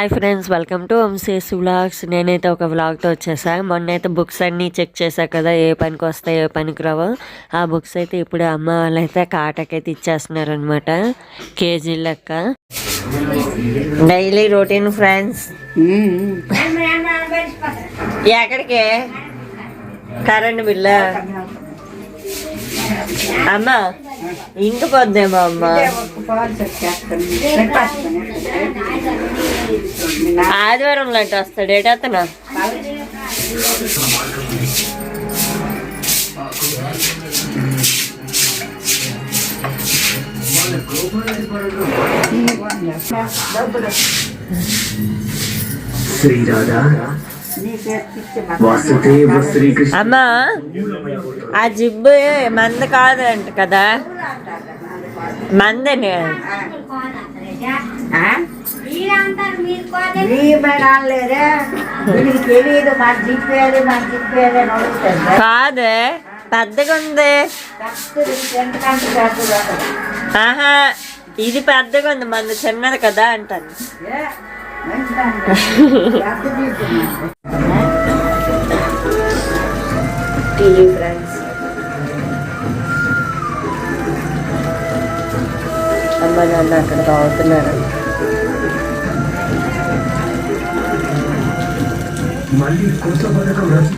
Hi friends welcome to MCS vlogs నేనైతే ఒక వ్లాగ్తో వచ్చేసా. మొన్న అయితే బుక్స్ అన్నీ చెక్ చేశా కదా ఏ పనికి వస్తాయి ఏ పనికి రావో. ఆ బుక్స్ అయితే ఇప్పుడు అమ్మ వాళ్ళైతే కాటకైతే ఇచ్చేస్తున్నారు అనమాట కేజీ లెక్క. డైలీ రొటీన్ ఫ్రెండ్స్ ఎక్కడికి? కరెంట్ బిల్లా? అమ్మ ఇంక పొద్దేమో అమ్మ. ఆదివారం లాంటి వస్తాడు ఏటతను అమ్మా ఆ జిబ్బు మంద కాదంట కదా? మందని. కాదే. పెద్దగా ఉంది. ఆహా ఇది పెద్దగా ఉంది మంది చిన్నది కదా అంటాను. అమ్మ నాన్న అక్కడ తాగుతున్నారు. మళ్ళీ కొత్త పథకం రచ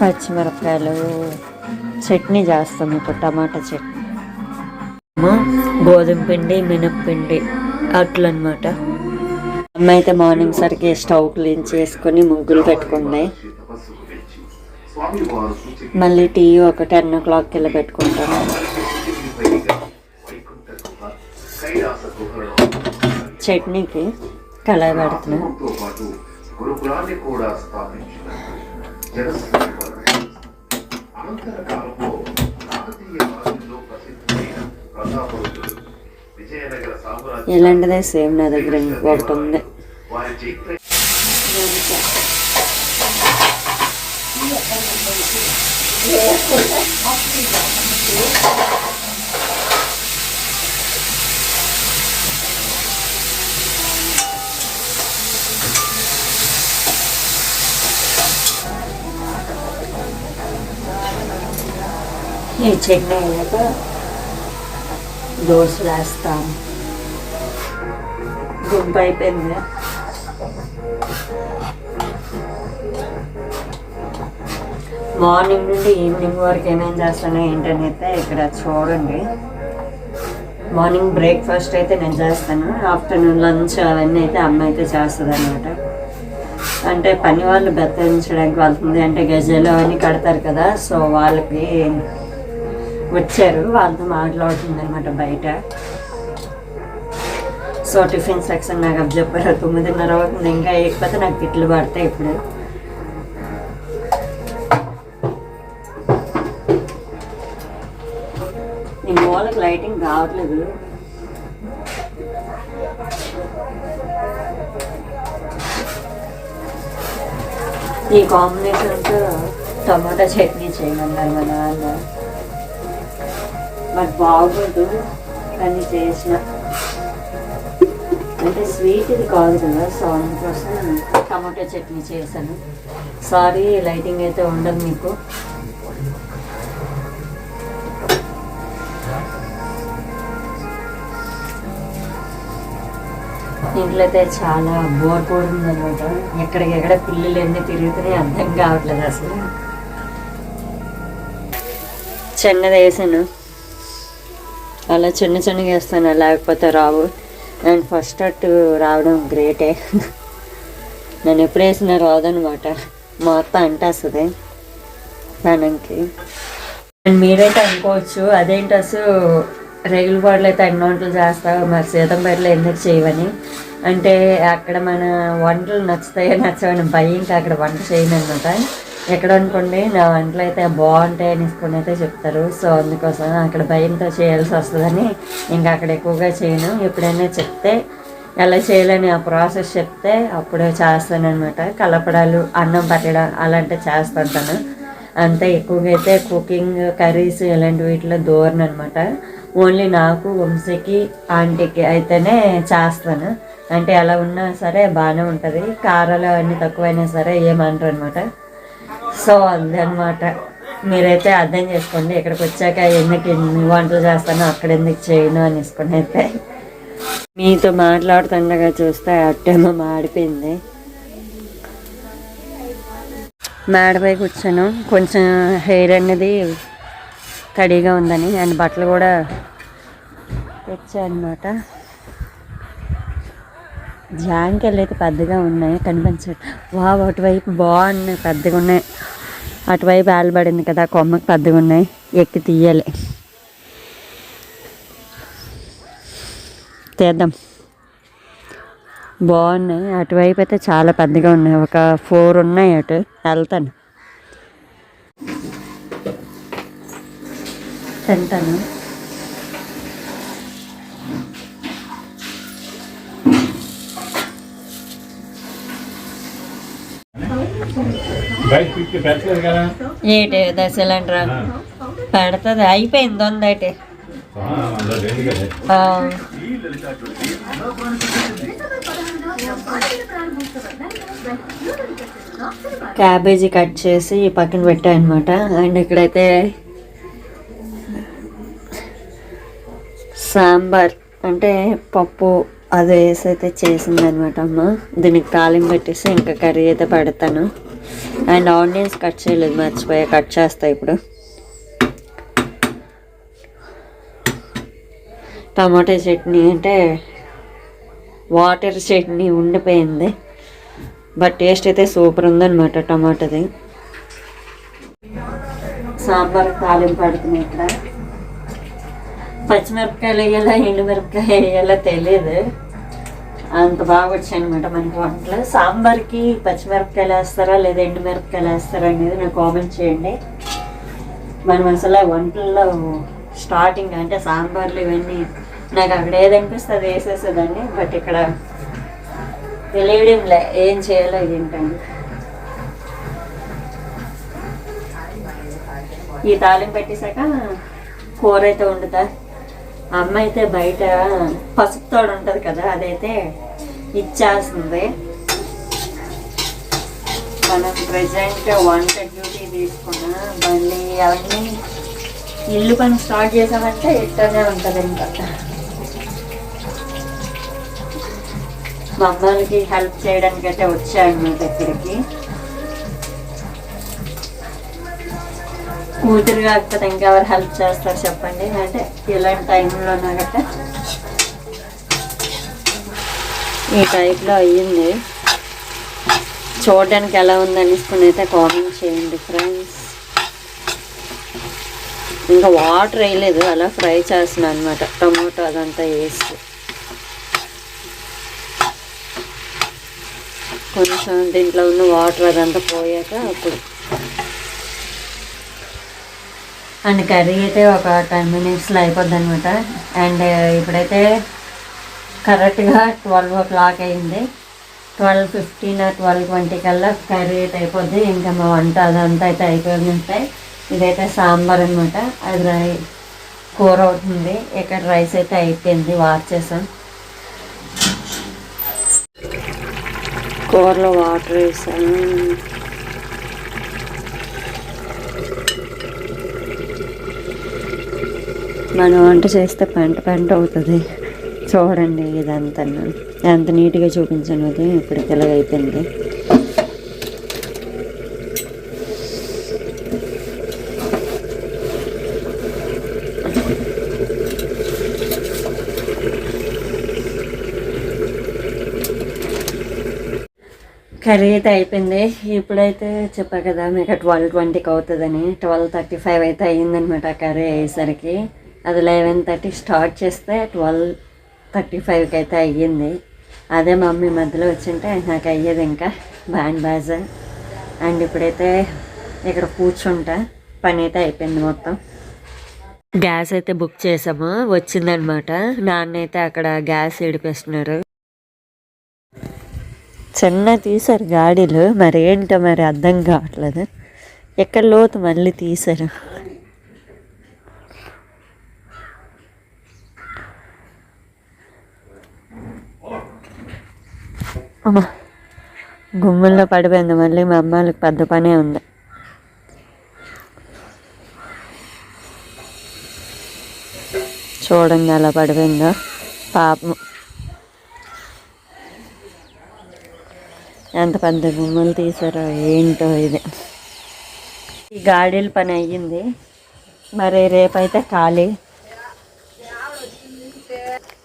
పచ్చిమిరపకాయలు చట్నీ చేస్తాం ఇప్పుడు టమాటా చట్నీ. గోధుమ పిండి మినప్పిండి అట్లు అనమాట అమ్మ అయితే మార్నింగ్ సరికి స్టవ్ క్లీన్ చేసుకొని ముగ్గులు పెట్టుకుంది. మళ్ళీ టీ ఒక టెన్ ఓ క్లాక్కి వెళ్ళి పెట్టుకుంటాను. చట్నీకి కళాయి పెడుతున్నా. గురుకులాన్ని కూడా స్థాపించిన అనంతర కాలంలో కాకతీయ రాజుల్లో ప్రసిద్ధమైన ప్రతాపరుడు విజయనగర సామ్రాజ్యం ఇలాంటిదే సేమ్ నా దగ్గర ఇంకొకటి ఉంది వారి చైత్ర ఈ చట్నీ అయ్యాక దోశలు వేస్తాం గుంపు అయిపోయింది. మార్నింగ్ నుండి ఈవినింగ్ వరకు ఏమేం చేస్తానో ఏంటనైతే అయితే ఇక్కడ చూడండి. మార్నింగ్ బ్రేక్ఫాస్ట్ అయితే నేను చేస్తాను. ఆఫ్టర్నూన్ లంచ్ అవన్నీ అయితే అమ్మ అయితే చేస్తుంది అనమాట అంటే పని వాళ్ళు బెత్తించడానికి వెళ్తుంది. అంటే గజలు అవన్నీ కడతారు కదా సో వాళ్ళకి వచ్చారు. వాళ్ళతో మాట్లాడుతుంది అనమాట బయట. సో టిఫిన్ సెక్షన్ నాకు అప్ చెప్పారు. తొమ్మిదిన్నర అవుతుంది ఇంకా వేయకపోతే నాకు తిట్లు పడతాయి ఇప్పుడు. ఈ మూలకు లైటింగ్ కావట్లేదు ఈ కాంబినేషన్తో టమాటా చట్నీ చేయమన్నారు మా నాన్న. మరి బాగోదు కానీ చేసిన. అంటే స్వీట్ ఇది కాదు కదా సో అందుకోసం టమాటో చట్నీ చేశాను. సారీ లైటింగ్ అయితే ఉండదు మీకు. ఇంట్లో అయితే చాలా బోర్ కూడా ఉందన్నమాట ఎక్కడికెక్కడ పిల్లలు ఎన్ని తిరుగుతున్నాయి అర్థం కావట్లేదు అసలు. చిన్నది వేసాను అలా చిన్న చిన్నగా వేస్తాను లేకపోతే రావు. అండ్ ఫస్ట్ అట్టు రావడం గ్రేటే. నేను ఎప్పుడు వేసినా రాదనమాట. మొత్తం అంటేస్తుంది తనకి. అండ్ మీరైతే అనుకోవచ్చు అదేంటి అసలు రేగుల పాటలు అయితే అన్ని వంటలు చేస్తావు మరి సీతంపేటలో ఎందుకు చేయవని. అంటే అక్కడ మన వంటలు నచ్చుతాయో నచ్చవని భయంకి అక్కడ వంట చేయను అనమాట ఎక్కడ అనుకోండి నా వంటలు అయితే బాగుంటాయి అనేసుకొని అయితే చెప్తారు. సో అందుకోసం అక్కడ భయంతో చేయాల్సి వస్తుందని ఇంకా అక్కడ ఎక్కువగా చేయను. ఎప్పుడైనా చెప్తే ఎలా చేయాలని ఆ ప్రాసెస్ చెప్తే అప్పుడు చేస్తాను అనమాట కలపడాలు అన్నం పట్టడం అలాంటివి చేస్తుంటాను. అంతే ఎక్కువగా అయితే కుకింగ్ కర్రీస్ ఇలాంటి వీటిలో దూరను అనమాట ఓన్లీ నాకు వంశీకి ఆంటీకి అయితేనే చేస్తాను. అంటే ఎలా ఉన్నా సరే బాగానే ఉంటుంది. కారాలు అన్నీ తక్కువైనా సరే ఏమంటారు అనమాట సో అదనమాట. మీరైతే అర్థం చేసుకోండి ఇక్కడికి వచ్చాక ఎందుకు ఎన్ని వంటలు చేస్తానో అక్కడ ఎందుకు చేయను అనేసుకుని అయితే. మీతో మాట్లాడుతుండగా చూస్తే అట్టేమో మాడిపోయింది. మేడపై కూర్చాను. కొంచెం హెయిర్ అనేది తడిగా ఉందని అండ్ బట్టలు కూడా తెచ్చానమాట. జాంకాయలు అయితే పెద్దగా ఉన్నాయి కనిపించదు వా అటువైపు బాగున్నాయి పెద్దగా ఉన్నాయి. అటువైపు ఆలబడింది కదా కొమ్మకి పెద్దగా ఉన్నాయి. ఎక్కి తీయాలి. తీద్దాం. బాగున్నాయి. అటువైపు అయితే చాలా పెద్దగా ఉన్నాయి. ఒక ఫోర్ ఉన్నాయి అటు. వెళ్తాను. తింటాను. ఏంటి దశలంట్రా? పెడుతుంది. అయిపోయింది ఉందటి క్యాబేజీ కట్ చేసి పక్కన పెట్టాను అనమాట అండ్ ఇక్కడైతే సాంబార్ అంటే పప్పు అది వేసి అయితే చేసింది అనమాట అమ్మ. దీనికి తాలింపు పెట్టేసి ఇంకా కర్రీ అయితే పెడతాను. అండ్ ఆనియన్స్ కట్ చేయలేదు మర్చిపోయా. కట్ చేస్తా ఇప్పుడు. టమాటా చట్నీ అంటే వాటర్ చట్నీ ఉండిపోయింది. బట్ టేస్ట్ అయితే సూపర్ ఉందన్నమాట టమాటాది. సాంబార్ తాలింపు పడుతుంది ఇక్కడ. పచ్చిమిరపకాయలు వేయాలా ఎండుమిరపకాయ వేయాలా తెలియదు అంత బాగా వచ్చాయి అనమాట మనకి వంటలు. సాంబార్కి పచ్చిమిరపకాయలు వేస్తారా లేదా ఎండుమిరపకాయలు వేస్తారా అనేది నాకు కామెంట్ చేయండి. మనం అసలు వంటల్లో స్టార్టింగ్ అంటే సాంబార్లు ఇవన్నీ నాకు అక్కడ ఏది అనిపిస్తే అది వేసేసేదాన్ని. బట్ ఇక్కడ తెలియడంలే ఏం చేయాలో ఏంటండి ఈ తాళం పెట్టేశాక కూర అయితే వండుతా. అమ్మ అయితే బయట పసుపు తోడు ఉంటుంది కదా అదైతే ఇచ్చేస్తుంది. మనం ప్రజెంట్ వంట డ్యూటీ తీసుకున్నా మళ్ళీ అవన్నీ ఇల్లు పని స్టార్ట్ చేసామంటే ఇట్లానే ఉంటుంది ఇంకా. మా అమ్మాయికి హెల్ప్ చేయడానికి అయితే దగ్గరికి. కూతురు కాకపోతే ఇంకెవరు హెల్ప్ చేస్తారు చెప్పండి? అంటే ఇలాంటి టైంలో గట్ట ఈ టైప్లో అయ్యింది. చూడడానికి ఎలా ఉంది అనేసుకుని అయితే కామెంట్ చేయండి ఫ్రెండ్స్ ఇంకా వాటర్ వేయలేదు అలా ఫ్రై చేస్తున్నాను అనమాట టమాటో అదంతా వేసి. కొంచెం దీంట్లో ఉన్న వాటర్ అదంతా పోయాక అప్పుడు అండ్ కర్రీ అయితే ఒక టెన్ మినిట్స్లో అయిపోద్ది అనమాట అండ్ ఇప్పుడైతే కరెక్ట్గా ట్వెల్వ్ ఓ క్లాక్ అయింది. ట్వెల్వ్ ఫిఫ్టీన్ ట్వెల్వ్ ట్వంటీ కల్లా కర్రీ అయితే అయిపోద్ది. ఇంకా మా వంట అదంతా అయితే అయిపోయి ఉంటాయి. ఇదైతే సాంబార్ అనమాట అది రై కూర అవుతుంది. ఇక్కడ రైస్ అయితే అయిపోయింది. వాష్ చేసాం. కూరలో వాటర్ వేసాను మనం వంట చేస్తే పెంట పెంట అవుతుంది. చూడండి ఇదంతా. ఎంత నీట్గా చూపించాను అది ఇప్పటికి ఇలాగ కర్రీ అయితే అయిపోయింది. ఇప్పుడైతే చెప్పా కదా మీకు ట్వెల్వ్ ట్వంటీకి అవుతుందని. ట్వెల్వ్ థర్టీ ఫైవ్ అయితే అయ్యిందనమాట కర్రీ అయ్యేసరికి. అది లెవెన్ థర్టీ స్టార్ట్ చేస్తే ట్వెల్వ్ థర్టీ ఫైవ్కి అయితే అయ్యింది. అదే మమ్మీ మధ్యలో వచ్చింటే నాకు అయ్యేది ఇంకా బ్యాండ్ బాజా. అండ్ ఇప్పుడైతే ఇక్కడ కూర్చుంటా. పని అయితే అయిపోయింది మొత్తం. గ్యాస్ అయితే బుక్ చేసాము? వచ్చిందనమాట. నాన్న అయితే అక్కడ గ్యాస్ ఏడిపేస్తున్నారు. చిన్న తీశారు గాడీలు. మరి ఏంటో మరి అర్థం కావట్లేదు. ఎక్కడ లోతు మళ్ళీ తీశారు? అమ్మా. గుమ్ముల్లో పడిపోయింది మళ్ళీ మా అమ్మాయికి పెద్ద పనే ఉంది. చూడండి అలా పడిపోయిందో? పాపం. ఎంత పెద్ద గుమ్మలు తీసారో ఏంటో ఇది. ఈ గాడీల పని అయ్యింది. మరి రేపైతే ఖాళీ.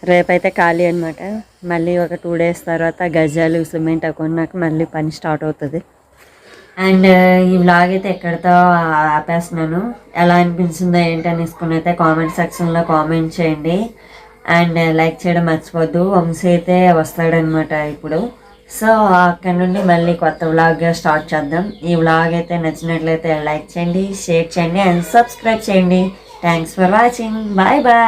రేపైతే ఖాళీ అనమాట మళ్ళీ ఒక టూ డేస్ తర్వాత గజాలు సిమెంట్ కొన్నాక మళ్ళీ పని స్టార్ట్ అవుతుంది. అండ్ ఈ వ్లాగ్ అయితే ఎక్కడితో ఆపేస్తున్నాను. ఎలా అనిపించిందో ఏంటనేసుకుని అయితే కామెంట్ సెక్షన్లో కామెంట్ చేయండి. అండ్ లైక్ చేయడం మర్చిపోద్దు. వంశీ అయితే వస్తాడనమాట ఇప్పుడు. సో అక్కడ నుండి మళ్ళీ కొత్త వ్లాగ్ స్టార్ట్ చేద్దాం. ఈ వ్లాగ్ అయితే నచ్చినట్లయితే లైక్ చేయండి షేర్ చేయండి అండ్ సబ్స్క్రైబ్ చేయండి. Thanks for watching bye bye